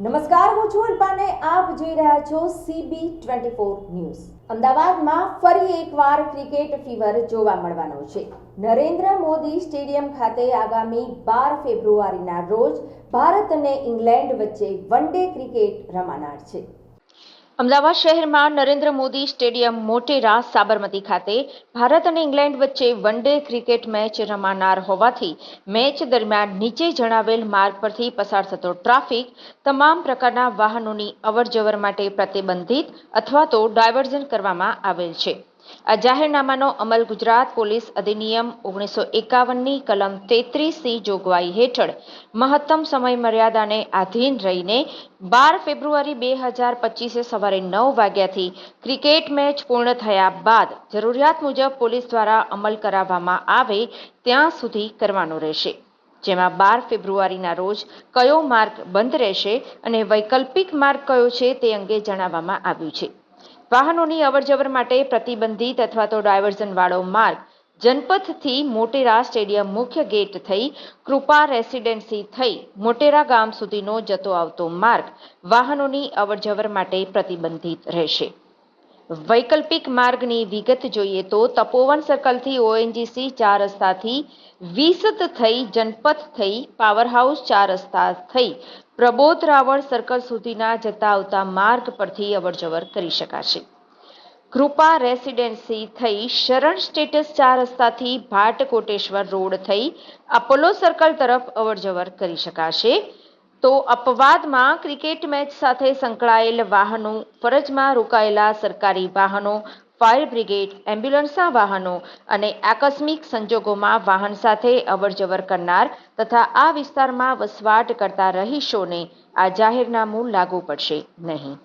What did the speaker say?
નમસ્કાર, હું છું અલ્પાને. આપ જોઈ રહ્યા છો સીબી ટ્વેન્ટી ફોર ન્યૂઝ. અમદાવાદમાં ફરી એકવાર ક્રિકેટ ફીવર જોવા મળવાનો છે. નરેન્દ્ર મોદી સ્ટેડિયમ ખાતે આગામી બાર ફેબ્રુઆરીના રોજ ભારત અને ઇંગ્લેન્ડ વચ્ચે વન ડે ક્રિકેટ રમાનાર છે. અમદાવાદ શહેરમાં નરેન્દ્ર મોદી સ્ટેડિયમ મોટેરા, સાબરમતી ખાતે ભારત અને ઇંગ્લેન્ડ વચ્ચે વન ડે ક્રિકેટ મેચ રમાનાર હોવાથી મેચ દરમિયાન નીચે જણાવેલ માર્ગ પરથી પસાર થતો ટ્રાફિક તમામ પ્રકારના વાહનોની અવરજવર માટે પ્રતિબંધિત અથવા તો ડાયવર્ઝન કરવામાં આવેલ છે. આ જાહેરનામાનો અમલ ગુજરાત પોલીસ અધિનિયમ ઓગણીસો એકાવનની કલમ તેત્રીસની જોગવાઈ હેઠળ મહત્તમ સમય મર્યાદાને આધીન રહીને બાર ફેબ્રુઆરી બે હજાર પચીસે સવારે નવ વાગ્યાથી ક્રિકેટ મેચ પૂર્ણ થયા બાદ જરૂરિયાત મુજબ પોલીસ દ્વારા અમલ કરાવવામાં આવે ત્યાં સુધી કરવાનો રહેશે. જેમાં બાર ફેબ્રુઆરીના રોજ કયો માર્ગ બંધ રહેશે અને વૈકલ્પિક માર્ગ કયો છે તે અંગે જણાવવામાં આવ્યું છે. વાહનોની અવરજવર માટે પ્રતિબંધિત અથવા તો ડાયવર્ઝનવાળો માર્ગ. જનપથથી મોટેરા સ્ટેડિયમ મુખ્ય ગેટ થઈ કૃપા રેસિડેન્સી થઈ મોટેરા ગામ સુધીનો જતો આવતો માર્ગ વાહનોની અવરજવર માટે પ્રતિબંધિત રહેશે. વૈકલ્પિક માર્ગની વિગત જોઈએ તો તપોવન સર્કલથી ઓએનજીસી ચાર રસ્તાથી વિસત થઈ જનપથ થઈ પાવર હાઉસ ચાર રસ્તા થઈ પ્રબોધ રાવળ સર્કલ સુધીના જતા આવતા માર્ગ પરથી અવરજવર કરી શકાશે. કૃપા રેસિડેન્સી થઈ શરણ સ્ટેટસ ચાર રસ્તાથી ભાટ કોટેશ્વર રોડ થઈ અપોલો સર્કલ તરફ અવરજવર કરી શકાશે. તો અપવાદમાં ક્રિકેટ મેચ સાથે સંકળાયેલ વાહનો, ફરજમાં રોકાયેલા સરકારી વાહનો, ફાયર બ્રિગેડ, એમ્બ્યુલન્સના વાહનો અને આકસ્મિક સંજોગોમાં વાહન સાથે અવરજવર કરનાર તથા આ વિસ્તારમાં વસવાટ કરતા રહીશોને આ જાહેરનામું લાગુ પડશે નહીં.